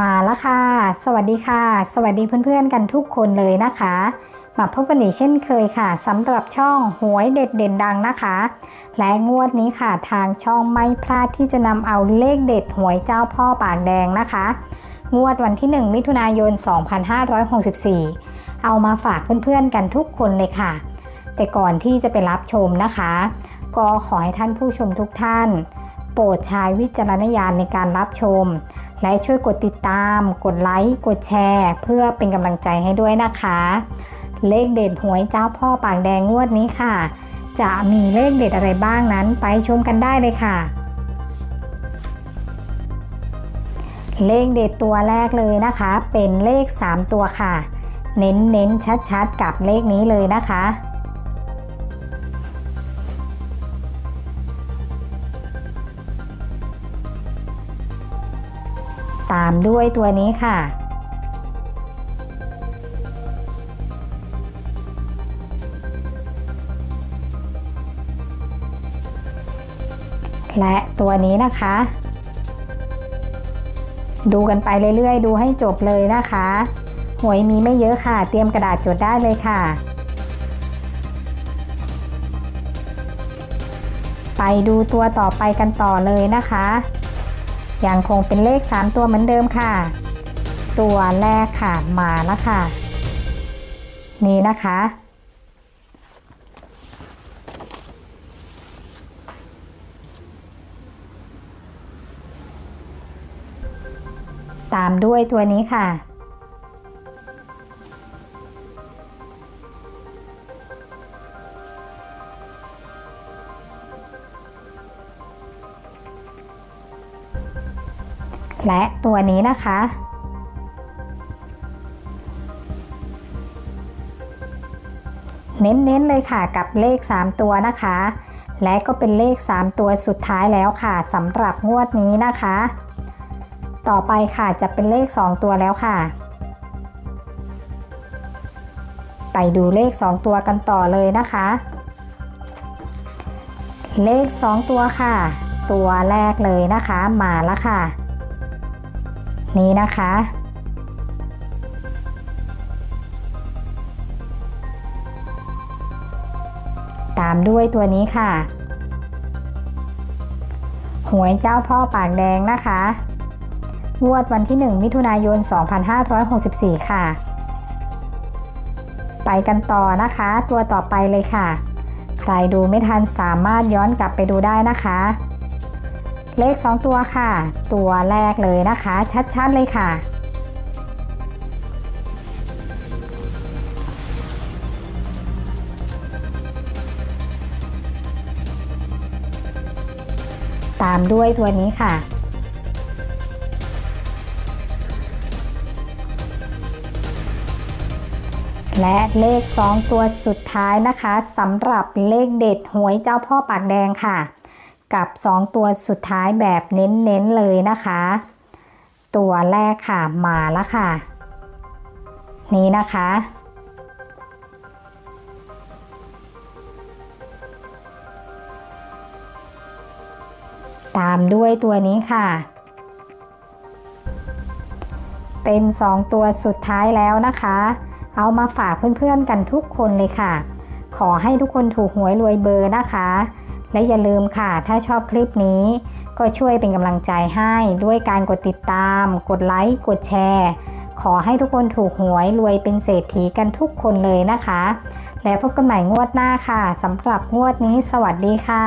มาแล้วค่ะ สวัสดีค่ะ สวัสดีเพื่อนๆกันทุกคนเลยนะคะ มาพบกันอีกเช่นเคยค่ะสำหรับช่องหวยเด็ดเด่นดังนะคะ และงวดนี้ค่ะทางช่องไม่พลาดที่จะนำเอาเลขเด็ดหวยเจ้าพ่อปากแดงนะคะ งวดวันที่ 1 มิถุนายน 2564 เอามาฝากเพื่อนๆกันทุกคนเลยค่ะ แต่ก่อนที่จะไปรับชมนะคะ ก็ขอให้ท่านผู้ชมทุกท่าน โปรดใช้วิจารณญาณในการรับชม และช่วยกดติดตาม กดไลค์ กดแชร์ เพื่อเป็นกำลังใจให้ด้วยนะคะ เลขเด็ดหวยเจ้าพ่อปากแดงงวดนี้ค่ะ จะมีเลขเด็ดอะไรบ้างนั้นไปชมกันได้เลยค่ะ เลขเด็ดตัวแรกเลยนะคะ เป็นเลข 3 ตัวค่ะ เน้นเน้นชัดๆ กับเลขนี้เลยนะคะ ตามด้วยตัวนี้ค่ะ และตัวนี้นะคะ ดูกันไปเรื่อยๆ ดูให้จบเลยนะคะหวยมีไม่เยอะค่ะ เตรียมกระดาษจดได้เลยค่ะ ไปดูตัวต่อไปกันต่อเลยนะคะ ยังคงเป็นเลข 3 ตัวเหมือนเดิมค่ะ ตัวแรกค่ะมาแล้วค่ะ นี่นะคะ ตามด้วยตัวนี้ค่ะ และตัวนี้นะคะ เน้นๆเลยค่ะกับเลข 3 ตัวนะคะ และก็เป็นเลข 3 ตัวสุดท้ายแล้วค่ะสำหรับงวดนี้นะคะ ต่อไปค่ะจะเป็นเลข 2 ตัวแล้วค่ะ ไปดูเลข 2 ตัวกันต่อเลยนะคะ เลข 2 ตัวค่ะตัวแรกเลยนะคะมาแล้วค่ะ นี้นะคะ ตามด้วยตัวนี้ค่ะหวยเจ้าพ่อปากแดงนะคะงวดวันที่ 1 มิถุนายน 2564 ค่ะ ไปกันต่อนะคะ ตัวต่อไปเลยค่ะ ใครดูไม่ทันสามารถย้อนกลับไปดูได้นะคะ เลข 2 ตัวค่ะ ตัวแรกเลยนะคะ ชัดๆเลยค่ะ ตามด้วยตัวนี้ค่ะและเลข 2 ตัวสุดท้ายนะคะสำหรับเลขเด็ดหวยเจ้าพ่อปากแดงค่ะ กับ 2 ตัวสุดท้ายแบบเน้นๆเลยนะคะ ตัวแรกค่ะมาแล้วค่ะ นี้นะคะ ตามด้วยตัวนี้ค่ะ เป็น 2 ตัวสุดท้ายแล้วนะคะ เอามาฝากเพื่อนๆกันทุกคนเลยค่ะ ขอให้ทุกคนถูกหวยรวยเบอร์นะคะ และอย่าลืมค่ะ ถ้าชอบคลิปนี้ ก็ช่วยเป็นกำลังใจให้ด้วยการกดติดตาม กดไลค์ กดแชร์ ขอให้ทุกคนถูกหวยรวยเป็นเศรษฐีกันทุกคนเลยนะคะ แล้วพบกันใหม่งวดหน้าค่ะสำหรับงวดนี้ สวัสดีค่ะ